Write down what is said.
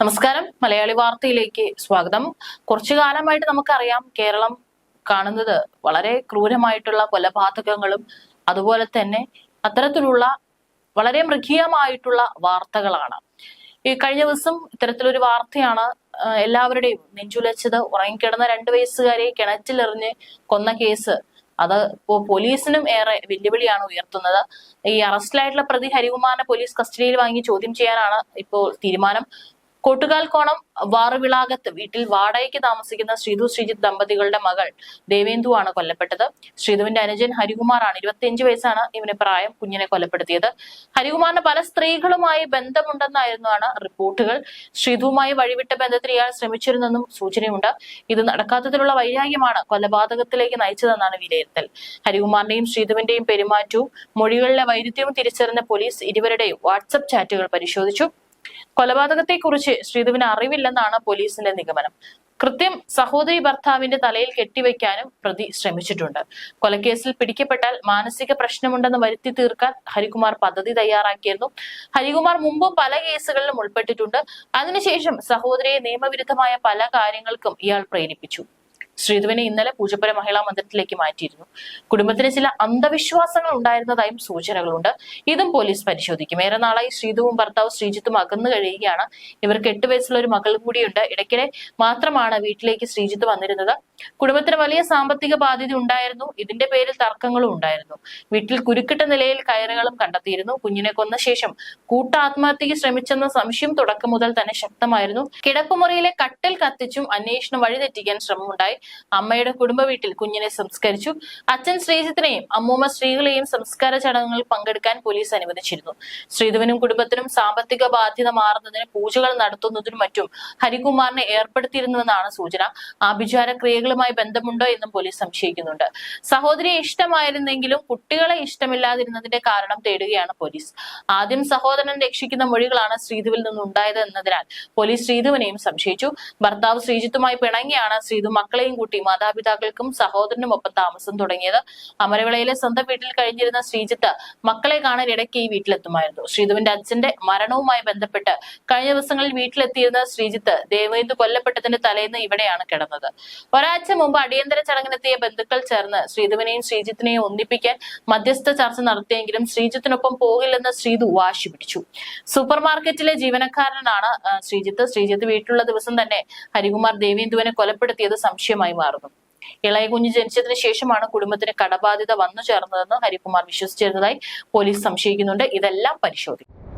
നമസ്കാരം. മലയാളി വാർത്തയിലേക്ക് സ്വാഗതം. കുറച്ചു കാലമായിട്ട് നമുക്കറിയാം കേരളം കാണുന്നത് വളരെ ക്രൂരമായിട്ടുള്ള കൊലപാതകങ്ങളും അതുപോലെ തന്നെ അത്തരത്തിലുള്ള വളരെ മൃഗീയമായിട്ടുള്ള വാർത്തകളാണ്. ഈ കഴിഞ്ഞ ദിവസം ഇത്തരത്തിലൊരു വാർത്തയാണ് എല്ലാവരുടെയും നെഞ്ചുലച്ചത്. ഉറങ്ങിക്കിടന്ന രണ്ടു വയസ്സുകാരെ കിണറ്റിലെറിഞ്ഞ് കൊന്ന കേസ്. അത് ഇപ്പോ പോലീസിനും ഏറെ വെല്ലുവിളിയാണ് ഉയർത്തുന്നത്. ഈ അറസ്റ്റിലായിട്ടുള്ള പ്രതി ഹരികുമാറിനെ പോലീസ് കസ്റ്റഡിയിൽ വാങ്ങി ചോദ്യം ചെയ്യാനാണ് ഇപ്പോൾ തീരുമാനം. കോട്ടുകാൽക്കോണം വാറുവിളാകത്ത് വീട്ടിൽ വാടകയ്ക്ക് താമസിക്കുന്ന ശ്രീധു ശ്രീജിത്ത് ദമ്പതികളുടെ മകൾ ദേവേന്ദു ആണ് കൊല്ലപ്പെട്ടത്. ശ്രീധുവിന്റെ അനുജൻ ഹരികുമാറാണ്. ഇരുപത്തിയഞ്ച് വയസ്സാണ് ഇവന് പ്രായം. കുഞ്ഞിനെ കൊലപ്പെടുത്തിയത്. ഹരികുമാറിന് പല സ്ത്രീകളുമായി ബന്ധമുണ്ടെന്നായിരുന്നാണ് റിപ്പോർട്ടുകൾ. ശ്രീധുവുമായി വഴിവിട്ട ബന്ധത്തിൽ ഇയാൾ ശ്രമിച്ചിരുന്നെന്നും സൂചനയുണ്ട്. ഇത് നടക്കാത്തതിലുള്ള വൈരാഗ്യമാണ് കൊലപാതകത്തിലേക്ക് നയിച്ചതെന്നാണ് വിലയിരുത്തൽ. ഹരികുമാറിന്റെയും ശ്രീധുവിന്റെയും പെരുമാറ്റവും മൊഴികളിലെ വൈരുദ്ധ്യവും തിരിച്ചറിഞ്ഞ പോലീസ് ഇരുവരുടെയും വാട്സപ്പ് ചാറ്റുകൾ പരിശോധിച്ചു. കൊലപാതകത്തെക്കുറിച്ച് ശ്രീധുവിന് അറിവില്ലെന്നാണ് പോലീസിന്റെ നിഗമനം. കൃത്യം സഹോദരി ഭർത്താവിന്റെ തലയിൽ കെട്ടിവെക്കാനും പ്രതി ശ്രമിച്ചിട്ടുണ്ട്. കൊലക്കേസിൽ പിടിക്കപ്പെട്ടാൽ മാനസിക പ്രശ്നമുണ്ടെന്ന് വരുത്തി തീർക്കാൻ ഹരികുമാർ പദ്ധതി തയ്യാറാക്കിയിരുന്നു. ഹരികുമാർ മുമ്പും പല കേസുകളിലും ഉൾപ്പെട്ടിട്ടുണ്ട്. അതിനുശേഷം സഹോദരിയെ നിയമവിരുദ്ധമായ പല കാര്യങ്ങൾക്കും ഇയാൾ പ്രേരിപ്പിച്ചു. ശ്രീധുവിനെ ഇന്നലെ പൂജപ്പുര മഹിളാ മന്ദിരത്തിലേക്ക് മാറ്റിയിരുന്നു. കുടുംബത്തിന് ചില അന്ധവിശ്വാസങ്ങൾ ഉണ്ടായിരുന്നതായും സൂചനകളുണ്ട്. ഇതും പോലീസ് പരിശോധിക്കും. ഏറെ നാളായി ശ്രീധുവും ഭർത്താവ് ശ്രീജിത്തും അകന്നു കഴിയുകയാണ്. ഇവർക്ക് എട്ട് വയസ്സുള്ള ഒരു മകൾ കൂടിയുണ്ട്. ഇടയ്ക്കിടെ മാത്രമാണ് വീട്ടിലേക്ക് ശ്രീജിത്ത് വന്നിരുന്നത്. കുടുംബത്തിന് വലിയ സാമ്പത്തിക ബാധ്യത ഉണ്ടായിരുന്നു. ഇതിന്റെ പേരിൽ തർക്കങ്ങളും ഉണ്ടായിരുന്നു. വീട്ടിൽ കുരുക്കിട്ട നിലയിൽ കയറുകളും കണ്ടെത്തിയിരുന്നു. കുഞ്ഞിനെ കൊന്ന ശേഷം കൂട്ട ആത്മഹത്യക്ക് ശ്രമിച്ചെന്ന സംശയം തുടക്കം മുതൽ തന്നെ ശക്തമായിരുന്നു. കിടപ്പുമുറിയിലെ കട്ടിൽ കത്തിച്ചും അന്വേഷണം വഴിതെറ്റിക്കാൻ ശ്രമമുണ്ടായി. അമ്മയുടെ കുടുംബ വീട്ടിൽ കുഞ്ഞിനെ സംസ്കരിച്ചു. അച്ഛൻ ശ്രീജിത്തിനെയും അമ്മൂമ്മ സ്ത്രീകളെയും സംസ്കാര ചടങ്ങുകളിൽ പങ്കെടുക്കാൻ പോലീസ് അനുവദിച്ചിരുന്നു. ശ്രീധുവിനും കുടുംബത്തിനും സാമ്പത്തിക ബാധ്യത മാറുന്നതിന് പൂജകൾ നടത്തുന്നതിനും മറ്റും ഹരികുമാറിനെ ഏർപ്പെടുത്തിയിരുന്നുവെന്നാണ് സൂചന. ആഭിചാര ക്രിയകളുമായി ബന്ധമുണ്ടോ എന്നും പോലീസ് സംശയിക്കുന്നുണ്ട്. സഹോദരിയെ ഇഷ്ടമായിരുന്നെങ്കിലും കുട്ടികളെ ഇഷ്ടമില്ലാതിരുന്നതിന്റെ കാരണം തേടുകയാണ് പോലീസ്. ആദ്യം സഹോദരൻ രക്ഷിക്കുന്ന മൊഴികളാണ് ശ്രീധുവിൽ നിന്നുണ്ടായത് എന്നതിനാൽ പോലീസ് ശ്രീധുവിനെയും സംശയിച്ചു. ഭർത്താവ് ശ്രീജിത്തുമായി പിണങ്ങിയാണ് ശ്രീധു മക്കളെയും കൂട്ടി മാതാപിതാക്കൾക്കും സഹോദരനും ഒപ്പം താമസം തുടങ്ങിയത്. അമരവിളയിലെ സ്വന്തം വീട്ടിൽ കഴിഞ്ഞിരുന്ന ശ്രീജിത്ത് മക്കളെ കാണാൻ ഇടയ്ക്ക് ഈ വീട്ടിലെത്തുമായിരുന്നു. ശ്രീധുവിന്റെ അച്ഛന്റെ മരണവുമായി ബന്ധപ്പെട്ട് കഴിഞ്ഞ ദിവസങ്ങളിൽ വീട്ടിലെത്തിയിരുന്ന ശ്രീജിത്ത് ദേവേന്ദു കൊല്ലപ്പെട്ടതിന്റെ തലേന്ന് ഇവിടെയാണ് കിടന്നത്. ഒരാഴ്ച മുമ്പ് അടിയന്തര ചടങ്ങിനെത്തിയ ബന്ധുക്കൾ ചേർന്ന് ശ്രീധുവിനെയും ശ്രീജിത്തിനെയും ഒന്നിപ്പിക്കാൻ മധ്യസ്ഥ ചർച്ച നടത്തിയെങ്കിലും ശ്രീജിത്തിനൊപ്പം പോകില്ലെന്ന് ശ്രീധു വാശി പിടിച്ചു. സൂപ്പർ മാർക്കറ്റിലെ ജീവനക്കാരനാണ് ശ്രീജിത്ത്. ശ്രീജിത്ത് വീട്ടിലുള്ള ദിവസം തന്നെ ഹരികുമാർ ദേവേന്ദുവിനെ കൊലപ്പെടുത്തിയത് സംശയമായി. മാറുന്നു. ഇളയ കുഞ്ഞ് ജനിച്ചതിന് ശേഷമാണ് കുടുംബത്തിന് കടബാധ്യത വന്നു ചേർന്നതെന്ന് ഹരികുമാർ വിശ്വസിച്ചിരുന്നതായി പോലീസ് സംശയിക്കുന്നുണ്ട്. ഇതെല്ലാം പരിശോധിക്കും